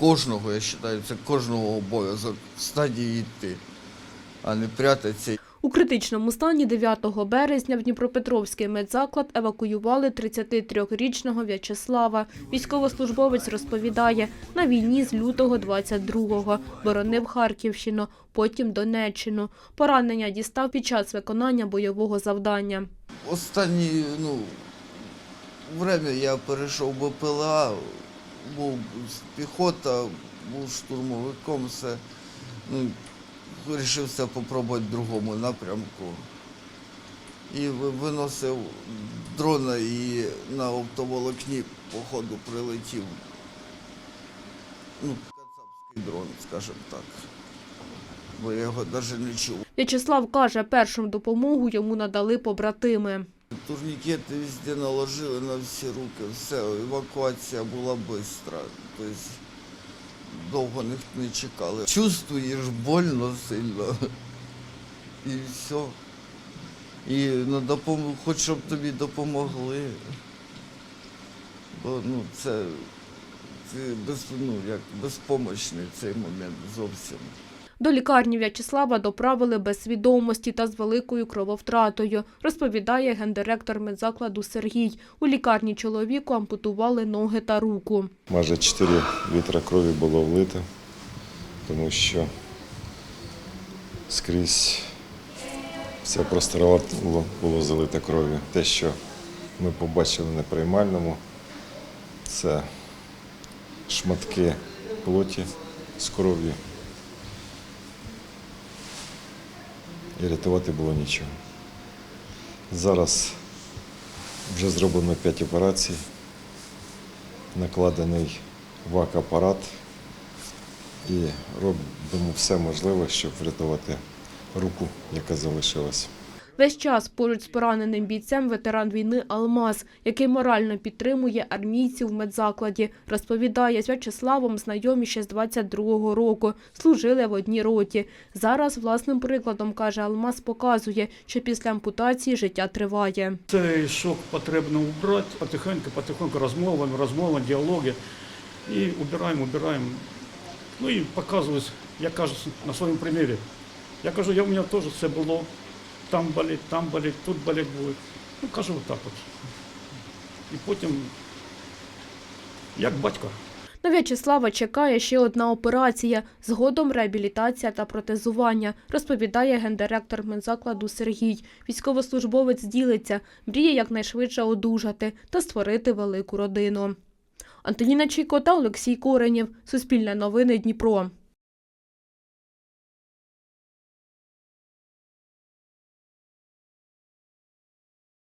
кожного, я вважаю, це кожного обов'язок в стадії йти, а не прятатися. У критичному стані 9 березня в Дніпропетровський медзаклад евакуювали 33-річного В'ячеслава. Військовослужбовець розповідає, на війні з лютого 22-го боронив Харківщину, потім Донеччину. Поранення дістав під час виконання бойового завдання. Останні, ну, время я перейшов БПЛА, був піхота, був штурмовиком, все. Ну, вирішився попробувати в другому напрямку. І виносив дрона і на оптоволокні, походу, прилетів. Ну, кацапський дрон, скажімо так. Бо я його навіть не чув. В'ячеслав каже, першу допомогу йому надали побратими. Турнікети везде наложили на всі руки, все, евакуація була швидка. Тобто довго не чекали. Чувствуєш больно сильно. І все. І на допомогу, хоч щоб тобі допомогли. Бо ну, це, це без, ну, як безпомощний цей момент зовсім. До лікарні В'ячеслава доправили без свідомості та з великою крововтратою, розповідає гендиректор медзакладу Сергій. У лікарні чоловіку ампутували ноги та руку. Майже 4 літра крові було влито, тому що скрізь вся просторова було, залита кров'ю. Те, що ми побачили на приймальному, це шматки плоті з кров'ю. І рятувати було нічого. Зараз вже зроблено 5 операцій накладений ВАК-апарат і робимо все можливе, щоб врятувати руку, яка залишилась. Весь час поруч з пораненим бійцем ветеран війни Алмаз, який морально підтримує армійців в медзакладі. Розповідає, з В'ячеславом знайомі ще з 22-го року, служили в одній роті. Зараз власним прикладом, каже Алмаз, показує, що після ампутації життя триває. Цей шок потрібно убрати потихеньку, потихеньку розмовами, розмовами, діалоги. І убираємо, убираємо. Ну і показую, я кажу на своєму примірі. Я кажу, я у мене теж це було. Там болить, там болить, тут болить буде. Ну, кажу отак от. І потім, як батько. На В'ячеслава чекає ще одна операція, згодом реабілітація та протезування, розповідає гендиректор медзакладу Сергій. Військовослужбовець ділиться, мріє якнайшвидше одужати та створити велику родину. Антоніна Чайко та Олексій Коренєв. Суспільне новини Дніпро.